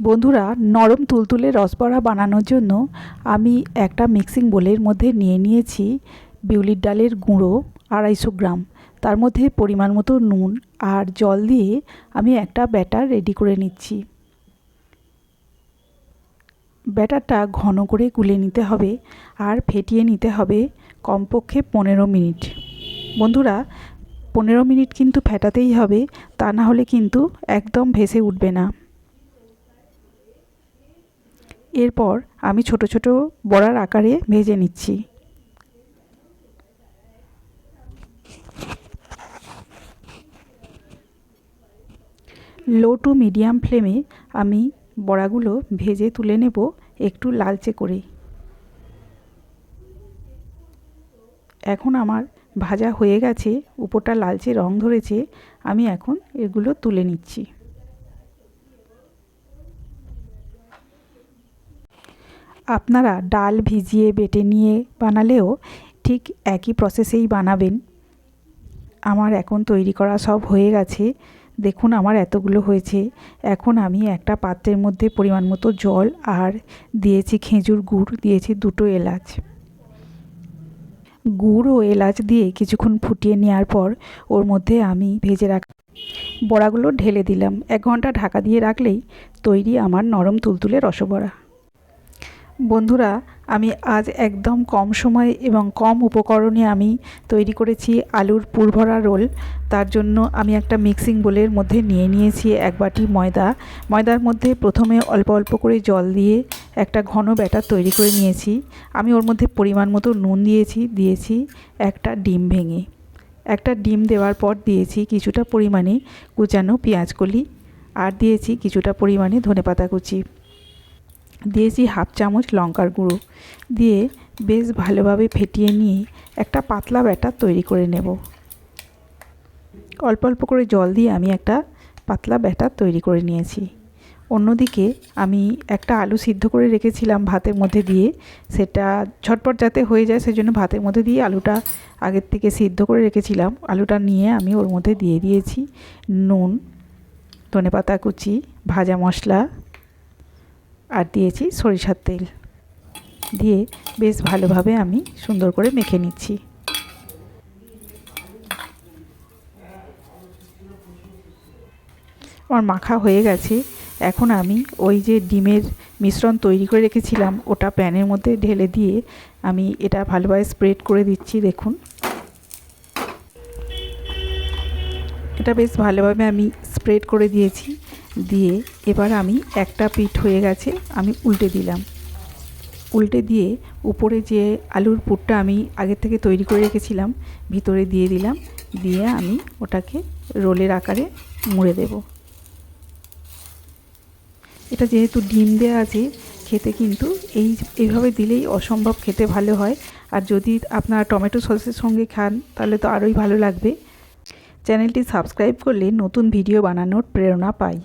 বন্ধুরা, নরম তুলতুলে রসবড়া বানানোর জন্য আমি একটা মিক্সিং বোলের মধ্যে নিয়ে নিয়েছি বিউলির ডালের গুঁড়ো আড়াইশো গ্রাম। তার মধ্যে পরিমাণ মতো নুন আর জল দিয়ে আমি একটা ব্যাটার রেডি করে নিচ্ছি। ব্যাটারটা ঘন করে গুলে নিতে হবে আর ফেটিয়ে নিতে হবে কমপক্ষে পনেরো মিনিট। বন্ধুরা, পনেরো মিনিট কিন্তু ফেটাতেই হবে, তা না হলে কিন্তু একদম ভেসে উঠবে না। এরপর আমি ছোট ছোট বড়ার আকারে ভেজে নিচ্ছি। লো টু মিডিয়াম ফ্লেমে আমি বড়াগুলো ভেজে তুলে নেব একটু লালচে করে। এখন আমার ভাজা হয়ে গেছে, উপরটা লালচে রং ধরেছে, আমি এখন এগুলো তুলে নিচ্ছি। আপনারা ডাল ভিজিয়ে বেটে নিয়ে বানালেও ঠিক একই প্রসেসেই বানাবেন। আমার এখন তৈরি করা সব হয়ে গেছে। দেখুন আমার এতগুলো হয়েছে। এখন আমি একটা পাত্রের মধ্যে পরিমাণ মতো জল আর দিয়েছি খেজুর গুড়, দিয়েছি দুটো এলাচ। গুড় ও এলাচ দিয়ে কিছুক্ষণ ফুটিয়ে নেওয়ার পর ওর মধ্যে আমি ভেজে রাখা বড়াগুলো ঢেলে দিলাম। এক ঘণ্টা ঢাকা দিয়ে রাখলেই তৈরি আমার নরম তুলতুলে রসবড়া। বন্ধুরা, আমি আজ একদম কম সময় এবং কম উপকরণে আমি তৈরি করেছি আলুর পুরভরা রোল। তার জন্য আমি একটা মিক্সিং বোলের মধ্যে নিয়ে নিয়েছি এক বাটি ময়দা। ময়দার মধ্যে প্রথমে অল্প অল্প করে জল দিয়ে একটা ঘন ব্যাটার তৈরি করে নিয়েছি। আমি ওর মধ্যে পরিমাণ মতো নুন দিয়েছি দিয়েছি একটা ডিম ভেঙে। একটা ডিম দেওয়ার পর দিয়েছি কিছুটা পরিমাণে কুচানো পেঁয়াজকলি আর দিয়েছি কিছুটা পরিমাণে ধনেপাতা কুচি। দিয়েছি হাফ চামচ লঙ্কার গুঁড়ো দিয়ে বেশ ভালোভাবে ফেটিয়ে নিয়ে একটা পাতলা ব্যাটার তৈরি করে নেব। অল্প অল্প করে জল দিয়ে আমি একটা পাতলা ব্যাটার তৈরি করে নিয়েছি। অন্যদিকে আমি একটা আলু সিদ্ধ করে রেখেছিলাম ভাতের মধ্যে দিয়ে। সেটা ঝটপট যাতে হয়ে যায় সেজন্য ভাতের মধ্যে দিয়ে আলুটা আগের থেকে সিদ্ধ করে রেখেছিলাম। আলুটা নিয়ে আমি ওর মধ্যে দিয়ে দিয়েছি নুন, ধনেপাতা কুচি, ভাজা মশলা আর দিয়েছি সরিষার তেল। দিয়ে বেশ ভালোভাবে আমি সুন্দর করে মেখে নিচ্ছি। আমার মাখা হয়ে গেছে। এখন আমি ওই যে ডিমের মিশ্রণ তৈরি করে রেখেছিলাম, ওটা প্যানের মধ্যে ঢেলে দিয়ে আমি এটা ভালোভাবে স্প্রেড করে দিচ্ছি, দেখুন। এটা বেশ ভালোভাবে আমি স্প্রেড করে দিয়েছি। দিয়ে এবার আমি একটা পিঠ হয়ে গেছে, আমি উল্টে দিলাম। উল্টে দিয়ে উপরে যে আলুর পুরটা আমি আগের থেকে তৈরি করে রেখেছিলাম, ভিতরে দিয়ে দিলাম, দিয়ে আমি ওটাকে রোলের আকারে মুড়ে দেব। এটা যেহেতু ডিম দেওয়া আছে, খেতে কিন্তু এই এইভাবে দিলেই অসম্ভব খেতে ভালো হয়। আর যদি আপনারা টমেটো সসের সঙ্গে খান, তাহলে তো আরোই ভালো লাগবে। চ্যানেলটি সাবস্ক্রাইব করলে নতুন ভিডিও বানানোর প্রেরণা পাই।